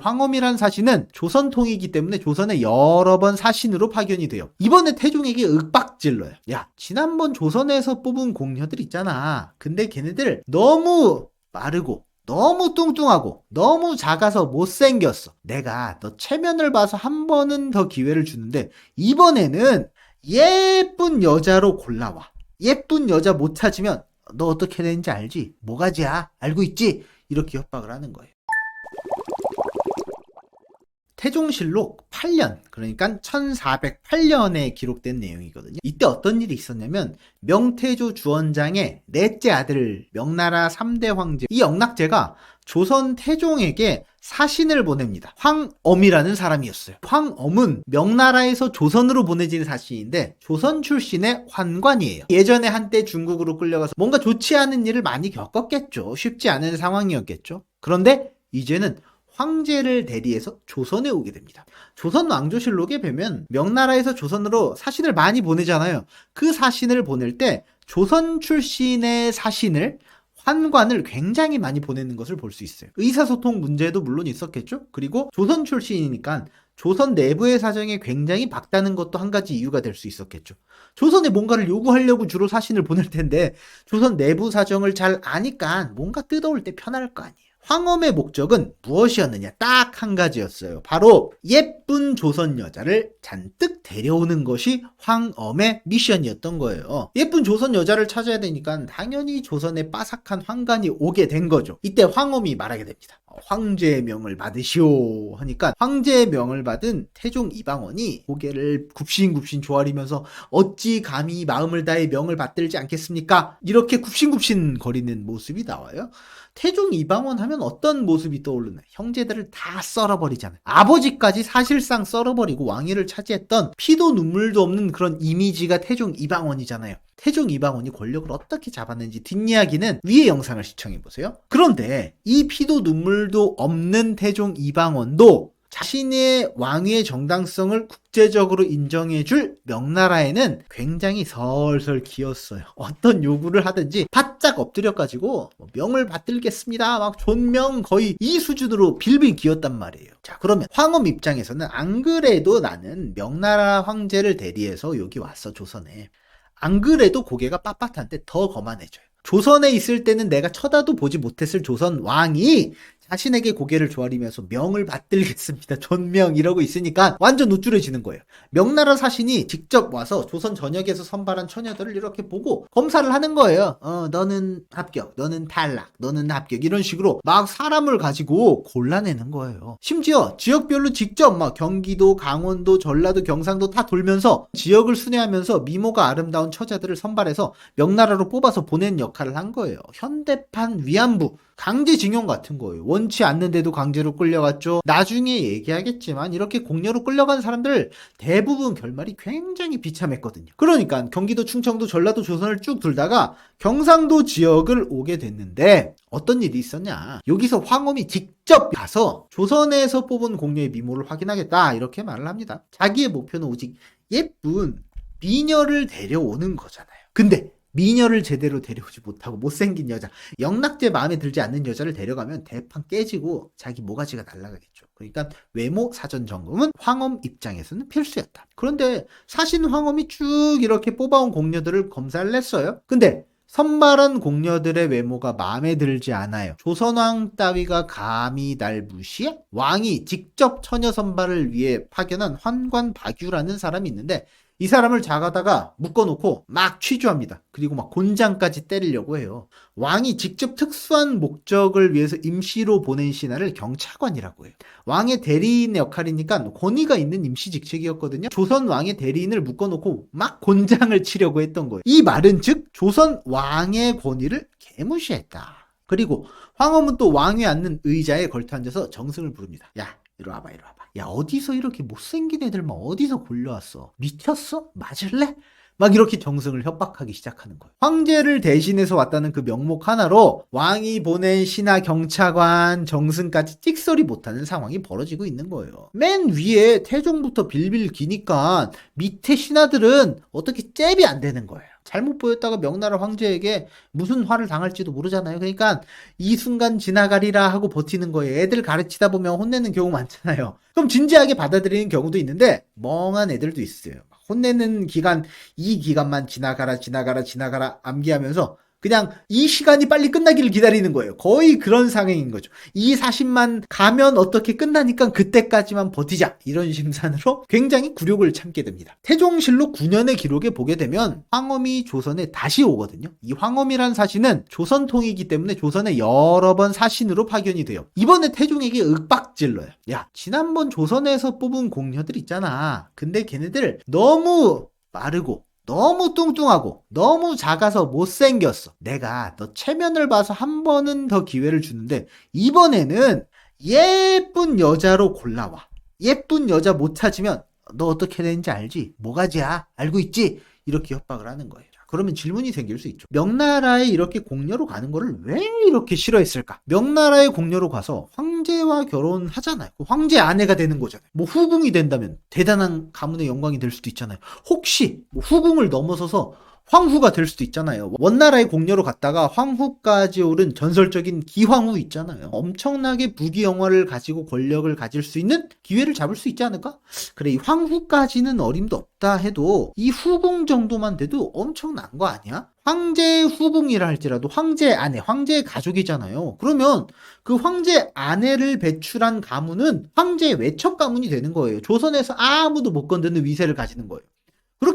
황엄이란 사신은 조선 통이기 때문에 조선에 여러 번 사신으로 파견이 돼요. 이번에 태종에게 윽박질러요. 야, 지난번 조선에서 뽑은 공녀들 있잖아. 근데 걔네들 너무 빠르고 너무 뚱뚱하고 너무 작아서 못생겼어. 내가 너 체면을 봐서 한 번은 더 기회를 주는데 이번에는 예쁜 여자로 골라와. 예쁜 여자 못 찾으면 너 어떻게 되는지 알지? 뭐가지야? 알고 있지? 이렇게 협박을 하는 거예요. 태종실록 8년, 그러니까 1408년에 기록된 내용이거든요. 이때 어떤 일이 있었냐면, 명태조 주원장의 넷째 아들, 명나라 3대 황제, 이 영락제가 조선 태종에게 사신을 보냅니다. 황엄이라는 사람이었어요. 황엄은 명나라에서 조선으로 보내진 사신인데 조선 출신의 환관이에요. 예전에 한때 중국으로 끌려가서 뭔가 좋지 않은 일을 많이 겪었겠죠. 쉽지 않은 상황이었겠죠. 그런데 이제는 황제를 대리해서 조선에 오게 됩니다. 조선 왕조실록에 보면 명나라에서 조선으로 사신을 많이 보내잖아요. 그 사신을 보낼 때 조선 출신의 사신을 환관을 굉장히 많이 보내는 것을 볼 수 있어요. 의사소통 문제도 물론 있었겠죠. 그리고 조선 출신이니까 조선 내부의 사정에 굉장히 박다는 것도 한 가지 이유가 될 수 있었겠죠. 조선에 뭔가를 요구하려고 주로 사신을 보낼 텐데 조선 내부 사정을 잘 아니까 뭔가 뜯어올 때 편할 거 아니에요. 황엄의 목적은 무엇이었느냐? 딱 한 가지였어요. 바로 예쁜 조선 여자를 잔뜩 데려오는 것이 황엄의 미션이었던 거예요. 예쁜 조선 여자를 찾아야 되니까 당연히 조선의 빠삭한 황관이 오게 된 거죠. 이때 황엄이 말하게 됩니다. 어, 황제의 명을 받으시오 하니까 황제의 명을 받은 태종 이방원이 고개를 굽신굽신 조아리면서 어찌 감히 마음을 다해 명을 받들지 않겠습니까? 이렇게 굽신굽신 거리는 모습이 나와요. 태종 이방원 하면 어떤 모습이 떠오르나? 형제들을 다 썰어버리잖아요. 아버지까지 사실상 썰어버리고 왕위를 차지했던 피도 눈물도 없는 그런 이미지가 태종 이방원이잖아요. 태종 이방원이 권력을 어떻게 잡았는지 뒷이야기는 위의 영상을 시청해보세요. 그런데 이 피도 눈물도 없는 태종 이방원도 자신의 왕위의 정당성을 국제적으로 인정해줄 명나라에는 굉장히 설설 기었어요. 어떤 요구를 하든지 바짝 엎드려가지고 뭐 명을 받들겠습니다. 막 존명 거의 이 수준으로 빌빌 기었단 말이에요. 자 그러면 황엄 입장에서는 안 그래도 나는 명나라 황제를 대리해서 여기 왔어 조선에. 안 그래도 고개가 빳빳한데 더 거만해져요. 조선에 있을 때는 내가 쳐다도 보지 못했을 조선 왕이 자신에게 고개를 조아리면서 명을 받들겠습니다. 존명 이러고 있으니까 완전 우쭐해지는 거예요. 명나라 사신이 직접 와서 조선 전역에서 선발한 처녀들을 이렇게 보고 검사를 하는 거예요. 어, 너는 합격, 너는 탈락, 너는 합격 이런 식으로 막 사람을 가지고 골라내는 거예요. 심지어 지역별로 직접 막 경기도, 강원도, 전라도, 경상도 다 돌면서 지역을 순회하면서 미모가 아름다운 처자들을 선발해서 명나라로 뽑아서 보낸 역할을 한 거예요. 현대판 위안부 강제징용 같은 거예요. 원치 않는데도 강제로 끌려갔죠. 나중에 얘기하겠지만 이렇게 공녀로 끌려간 사람들 대부분 결말이 굉장히 비참했거든요. 그러니까 경기도, 충청도, 전라도, 조선을 쭉 돌다가 경상도 지역을 오게 됐는데 어떤 일이 있었냐? 여기서 황엄이 직접 가서 조선에서 뽑은 공녀의 미모를 확인하겠다 이렇게 말을 합니다. 자기의 목표는 오직 예쁜 미녀를 데려오는 거잖아요. 근데 미녀를 제대로 데려오지 못하고 못생긴 여자, 영락제 마음에 들지 않는 여자를 데려가면 대판 깨지고 자기 모가지가 날아가겠죠. 그러니까 외모 사전 점검은 황엄 입장에서는 필수였다. 그런데 사신 황엄이 쭉 이렇게 뽑아온 공녀들을 검사를 했어요. 근데 선발한 공녀들의 외모가 마음에 들지 않아요. 조선왕 따위가 감히 날 무시해? 왕이 직접 처녀 선발을 위해 파견한 환관 박유라는 사람이 있는데 이 사람을 작아다가 묶어놓고 막 취조합니다. 그리고 막 곤장까지 때리려고 해요. 왕이 직접 특수한 목적을 위해서 임시로 보낸 신하를 경차관이라고 해요. 왕의 대리인 역할이니까 권위가 있는 임시 직책이었거든요. 조선 왕의 대리인을 묶어놓고 막 곤장을 치려고 했던 거예요. 이 말은 즉 조선 왕의 권위를 개무시했다. 그리고 황엄은 또 왕위 앉는 의자에 걸터 앉아서 정승을 부릅니다. 야, 이리 와봐, 이리 와봐. 야, 어디서 이렇게 못생긴 애들만 어디서 골려왔어? 미쳤어? 맞을래? 막 이렇게 정승을 협박하기 시작하는 거예요. 황제를 대신해서 왔다는 그 명목 하나로 왕이 보낸 신하 경차관 정승까지 찍소리 못하는 상황이 벌어지고 있는 거예요. 맨 위에 태종부터 빌빌 기니까 밑에 신하들은 어떻게 잽이 안 되는 거예요. 잘못 보였다가 명나라 황제에게 무슨 화를 당할지도 모르잖아요. 그러니까 이 순간 지나가리라 하고 버티는 거예요. 애들 가르치다 보면 혼내는 경우 많잖아요. 그럼 진지하게 받아들이는 경우도 있는데 멍한 애들도 있어요. 혼내는 기간 이 기간만 지나가라 지나가라 지나가라 암기하면서 그냥 이 시간이 빨리 끝나기를 기다리는 거예요. 거의 그런 상황인 거죠. 이 40만 가면 어떻게 끝나니까 그때까지만 버티자. 이런 심산으로 굉장히 굴욕을 참게 됩니다. 태종실록 9년의 기록에 보게 되면 황엄이 조선에 다시 오거든요. 이 황엄이란 사신은 조선 통이기 때문에 조선에 여러 번 사신으로 파견이 돼요. 이번에 태종에게 윽박질러요. 야, 지난번 조선에서 뽑은 공녀들 있잖아. 근데 걔네들 너무 빠르고 너무 뚱뚱하고 너무 작아서 못생겼어. 내가 너 체면을 봐서 한 번은 더 기회를 주는데 이번에는 예쁜 여자로 골라와. 예쁜 여자 못 찾으면 너 어떻게 되는지 알지? 뭐가지야? 알고 있지? 이렇게 협박을 하는 거예요. 자, 그러면 질문이 생길 수 있죠. 명나라에 이렇게 공녀로 가는 거를 왜 이렇게 싫어했을까? 명나라에 공녀로 가서 황 제와 결혼하잖아요. 그 황제 아내가 되는 거잖아요. 뭐 후궁이 된다면 대단한 가문의 영광이 될 수도 있잖아요. 혹시 뭐 후궁을 넘어서서 황후가 될 수도 있잖아요. 원나라의 공녀로 갔다가 황후까지 오른 전설적인 기황후 있잖아요. 엄청나게 부귀영화를 가지고 권력을 가질 수 있는 기회를 잡을 수 있지 않을까? 그래, 이 황후까지는 어림도 없 다 해도 이 후궁 정도만 돼도 엄청난 거 아니야? 황제 후궁이라 할지라도 황제 아내, 황제의 가족이잖아요. 그러면 그 황제 아내를 배출한 가문은 황제의 외척 가문이 되는 거예요. 조선에서 아무도 못 건드는 위세를 가지는 거예요.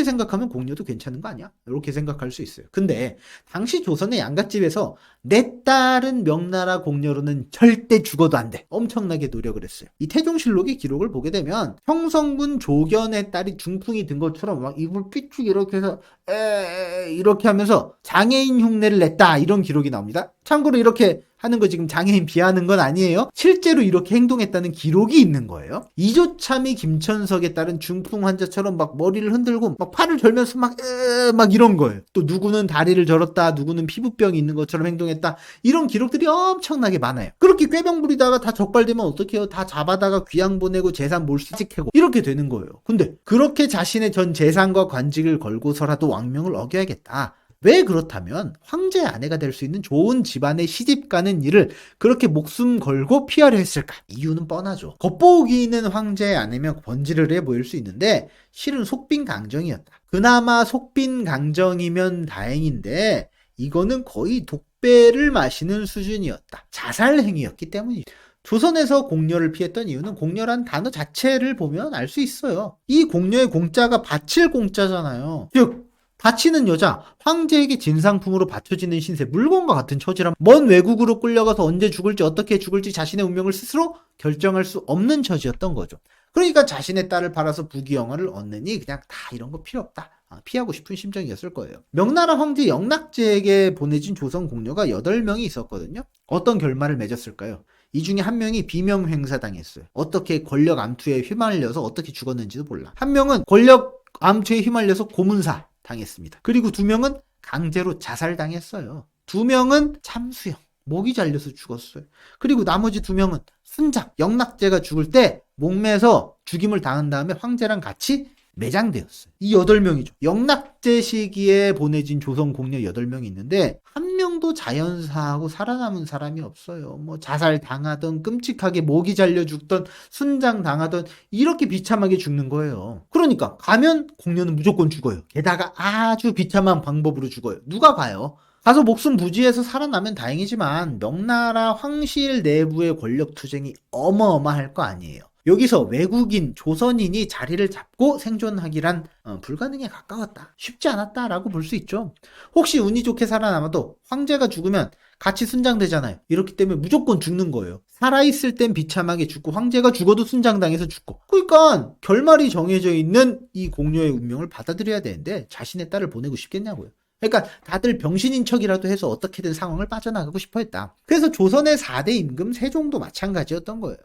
그렇게 생각하면 공녀도 괜찮은 거 아니야? 이렇게 생각할 수 있어요. 근데 당시 조선의 양갓집에서 내 딸은 명나라 공녀로는 절대 죽어도 안 돼. 엄청나게 노력을 했어요. 이 태종실록의 기록을 보게 되면 형성군 조견의 딸이 중풍이 든 것처럼 막 입을 삐쭉 이렇게 해서 에 이렇게 하면서 장애인 흉내를 냈다 이런 기록이 나옵니다. 참고로 이렇게 하는 거 지금 장애인 비하하는 건 아니에요. 실제로 이렇게 행동했다는 기록이 있는 거예요. 이조참이 김천석에 따른 중풍 환자처럼 막 머리를 흔들고 막 팔을 절면서 막, 에, 막 이런 거예요. 또 누구는 다리를 절었다, 누구는 피부병이 있는 것처럼 행동했다. 이런 기록들이 엄청나게 많아요. 그렇게 꾀병 부리다가 다 적발되면 어떡해요? 다 잡아다가 귀양 보내고 재산 몰수직하고 이렇게 되는 거예요. 근데 그렇게 자신의 전 재산과 관직을 걸고서라도 왕명을 어겨야겠다. 왜 그렇다면 황제의 아내가 될 수 있는 좋은 집안에 시집 가는 일을 그렇게 목숨 걸고 피하려 했을까? 이유는 뻔하죠. 겉보기 있는 황제의 아내면 번지르르해 보일 수 있는데 실은 속빈 강정이었다. 그나마 속빈 강정이면 다행인데 이거는 거의 독배를 마시는 수준이었다. 자살 행위였기 때문이죠. 조선에서 공녀를 피했던 이유는 공녀란 단어 자체를 보면 알 수 있어요. 이 공녀의 공자가 바칠 공자잖아요. 즉 바치는 여자, 황제에게 진상품으로 바쳐지는 신세, 물건과 같은 처지란 먼 외국으로 끌려가서 언제 죽을지 어떻게 죽을지 자신의 운명을 스스로 결정할 수 없는 처지였던 거죠. 그러니까 자신의 딸을 팔아서 부귀영화를 얻느니 그냥 다 이런 거 필요 없다. 아, 피하고 싶은 심정이었을 거예요. 명나라 황제 영락제에게 보내진 조선 공녀가 8명이 있었거든요. 어떤 결말을 맺었을까요? 이 중에 한 명이 비명 행사당했어요. 어떻게 권력 암투에 휘말려서 어떻게 죽었는지도 몰라. 한 명은 권력 암투에 휘말려서 고문사 당했습니다. 그리고 두 명은 강제로 자살당했어요. 두 명은 참수형, 목이 잘려서 죽었어요. 그리고 나머지 두 명은 순장, 영락제가 죽을 때 목매서 죽임을 당한 다음에 황제랑 같이 매장되었어요. 이 8명이죠. 영락제 시기에 보내진 조선 공녀 8명이 있는데 한 자연사하고 살아남은 사람이 없어요. 뭐 자살 당하던 끔찍하게 목이 잘려 죽던 순장 당하던 이렇게 비참하게 죽는 거예요. 그러니까 가면 공녀는 무조건 죽어요. 게다가 아주 비참한 방법으로 죽어요. 누가 가요? 가서 목숨 부지해서 살아나면 다행이지만 명나라 황실 내부의 권력 투쟁이 어마어마할 거 아니에요. 여기서 외국인, 조선인이 자리를 잡고 생존하기란 어, 불가능에 가까웠다. 쉽지 않았다라고 볼 수 있죠. 혹시 운이 좋게 살아남아도 황제가 죽으면 같이 순장되잖아요. 이렇기 때문에 무조건 죽는 거예요. 살아있을 땐 비참하게 죽고 황제가 죽어도 순장당해서 죽고. 그러니까 결말이 정해져 있는 이 공녀의 운명을 받아들여야 되는데 자신의 딸을 보내고 싶겠냐고요. 그러니까 다들 병신인 척이라도 해서 어떻게든 상황을 빠져나가고 싶어 했다. 그래서 조선의 4대 임금 세종도 마찬가지였던 거예요.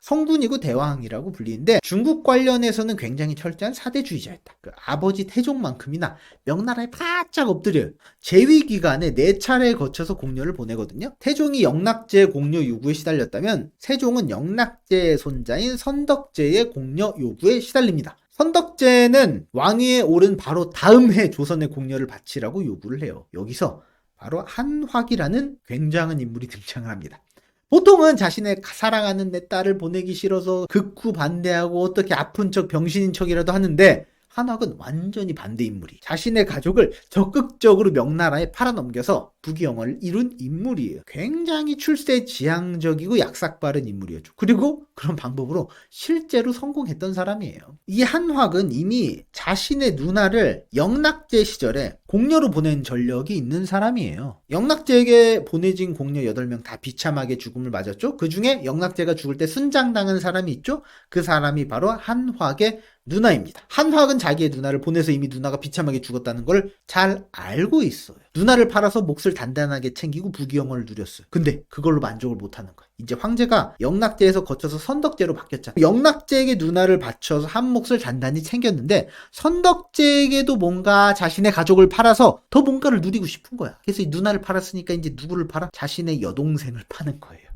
성군이고 대왕이라고 불리는데 중국 관련해서는 굉장히 철저한 사대주의자였다. 그 아버지 태종만큼이나 명나라에 바짝 엎드려요. 재위 기간에 네 차례 거쳐서 공녀를 보내거든요. 태종이 영락제 공녀 요구에 시달렸다면 세종은 영락제의 손자인 선덕제의 공녀 요구에 시달립니다. 선덕제는 왕위에 오른 바로 다음 해 조선의 공녀를 바치라고 요구를 해요. 여기서 바로 한화기라는 굉장한 인물이 등장을 합니다. 보통은 자신의 사랑하는 내 딸을 보내기 싫어서 극구 반대하고 어떻게 아픈 척 병신인 척이라도 하는데 한학은 완전히 반대 인물이 자신의 가족을 적극적으로 명나라에 팔아넘겨서 부귀영화를 이룬 인물이에요. 굉장히 출세 지향적이고 약삭빠른 인물이었죠. 그리고 그런 방법으로 실제로 성공했던 사람이에요. 이 한학은 이미 자신의 누나를 영락제 시절에 공녀로 보낸 전력이 있는 사람이에요. 영락제에게 보내진 공녀 8명 다 비참하게 죽음을 맞았죠. 그 중에 영락제가 죽을 때 순장당한 사람이 있죠. 그 사람이 바로 한화의 누나입니다. 한화은 자기의 누나를 보내서 이미 누나가 비참하게 죽었다는 걸 잘 알고 있어요. 누나를 팔아서 몫을 단단하게 챙기고 부귀영화를 누렸어요. 근데 그걸로 만족을 못하는 거예요. 이제 황제가 영락제에서 거쳐서 선덕제로 바뀌었잖아요. 영락제에게 누나를 바쳐서 한 몫을 단단히 챙겼는데 선덕제에게도 뭔가 자신의 가족을 팔아서 더 뭔가를 누리고 싶은 거야. 그래서 이 누나를 팔았으니까 이제 누구를 팔아? 자신의 여동생을 파는 거예요.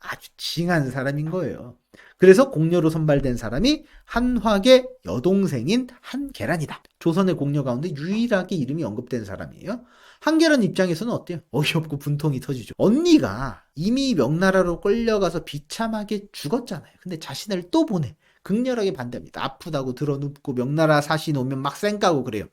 아주 징한 사람인 거예요. 그래서 공녀로 선발된 사람이 한화의 여동생인 한계란이다. 조선의 공녀 가운데 유일하게 이름이 언급된 사람이에요. 한계란 입장에서는 어때요? 어이없고 분통이 터지죠. 언니가 이미 명나라로 끌려가서 비참하게 죽었잖아요. 근데 자신을 또 보내. 극렬하게 반대합니다. 아프다고 들어눕고 명나라 사신 오면 막 쌩까고 그래요.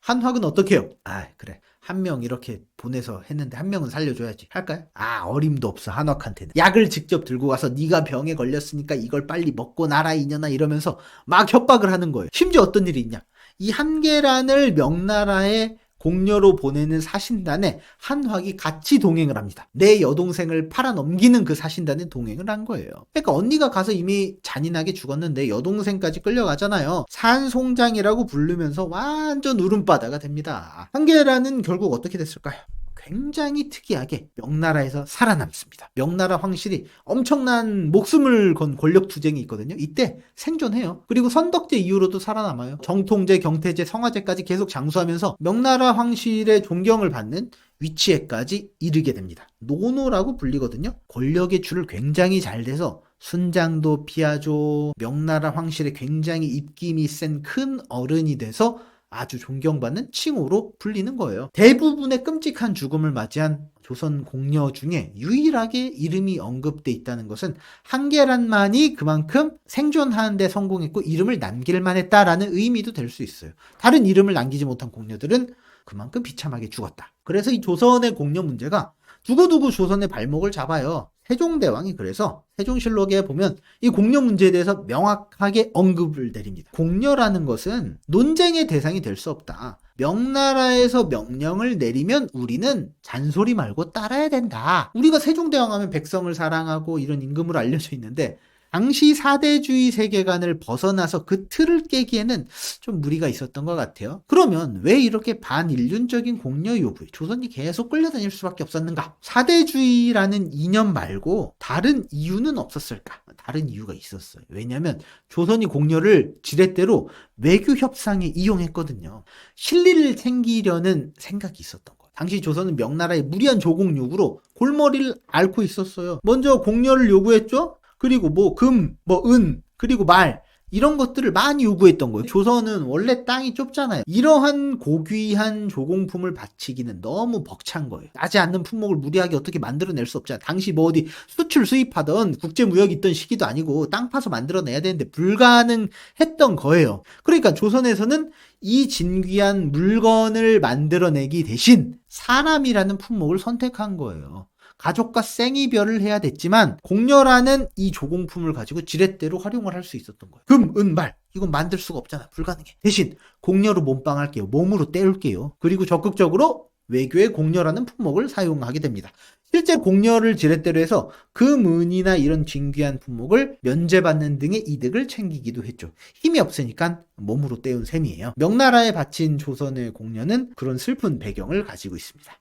한화는 어떻게 해요? 아, 그래. 한 명 이렇게 보내서 했는데 한 명은 살려줘야지. 할까요? 아, 어림도 없어. 한화한테는. 약을 직접 들고 가서 네가 병에 걸렸으니까 이걸 빨리 먹고 나라 이년아 이러면서 막 협박을 하는 거예요. 심지어 어떤 일이 있냐? 이 한계란을 명나라에 공녀로 보내는 사신단에 한화기 같이 동행을 합니다. 내 여동생을 팔아넘기는 그 사신단에 동행을 한 거예요. 그러니까 언니가 가서 이미 잔인하게 죽었는데 여동생까지 끌려가잖아요. 산송장이라고 부르면서 완전 울음바다가 됩니다. 한계라는 결국 어떻게 됐을까요? 굉장히 특이하게 명나라에서 살아남습니다. 명나라 황실이 엄청난 목숨을 건 권력 투쟁이 있거든요. 이때 생존해요. 그리고 선덕제 이후로도 살아남아요. 정통제, 경태제, 성화제까지 계속 장수하면서 명나라 황실의 존경을 받는 위치에까지 이르게 됩니다. 노노라고 불리거든요. 권력의 줄을 굉장히 잘 대서 순장도 피하죠. 명나라 황실에 굉장히 입김이 센 큰 어른이 돼서 아주 존경받는 칭호로 불리는 거예요. 대부분의 끔찍한 죽음을 맞이한 조선 공녀 중에 유일하게 이름이 언급돼 있다는 것은 한계란만이 그만큼 생존하는데 성공했고 이름을 남길만 했다라는 의미도 될 수 있어요. 다른 이름을 남기지 못한 공녀들은 그만큼 비참하게 죽었다. 그래서 이 조선의 공녀 문제가 두고두고 조선의 발목을 잡아요. 세종대왕이 그래서 세종실록에 보면 이 공녀 문제에 대해서 명확하게 언급을 내립니다. 공녀라는 것은 논쟁의 대상이 될 수 없다. 명나라에서 명령을 내리면 우리는 잔소리 말고 따라야 된다. 우리가 세종대왕 하면 백성을 사랑하고 이런 임금으로 알려져 있는데 당시 사대주의 세계관을 벗어나서 그 틀을 깨기에는 좀 무리가 있었던 것 같아요. 그러면 왜 이렇게 반인륜적인 공녀 요구에 조선이 계속 끌려다닐 수밖에 없었는가? 사대주의라는 이념 말고 다른 이유는 없었을까? 다른 이유가 있었어요. 왜냐하면 조선이 공녀를 지렛대로 외교 협상에 이용했거든요. 실리를 챙기려는 생각이 있었던 거예요. 당시 조선은 명나라의 무리한 조공 요구로 골머리를 앓고 있었어요. 먼저 공녀를 요구했죠? 그리고 뭐 금, 뭐 은, 그리고 말 이런 것들을 많이 요구했던 거예요. 조선은 원래 땅이 좁잖아요. 이러한 고귀한 조공품을 바치기는 너무 벅찬 거예요. 나지 않는 품목을 무리하게 어떻게 만들어낼 수 없잖아요. 당시 뭐 어디 수출 수입하던 국제무역 있던 시기도 아니고 땅 파서 만들어내야 되는데 불가능했던 거예요. 그러니까 조선에서는 이 진귀한 물건을 만들어내기 대신 사람이라는 품목을 선택한 거예요. 가족과 생이별을 해야 됐지만 공녀라는 이 조공품을 가지고 지렛대로 활용을 할 수 있었던 거예요. 금, 은, 말 이건 만들 수가 없잖아. 불가능해. 대신 공녀로 몸빵할게요. 몸으로 때울게요. 그리고 적극적으로 외교의 공녀라는 품목을 사용하게 됩니다. 실제 공녀를 지렛대로 해서 금은이나 이런 진귀한 품목을 면제받는 등의 이득을 챙기기도 했죠. 힘이 없으니까 몸으로 때운 셈이에요. 명나라에 바친 조선의 공녀는 그런 슬픈 배경을 가지고 있습니다.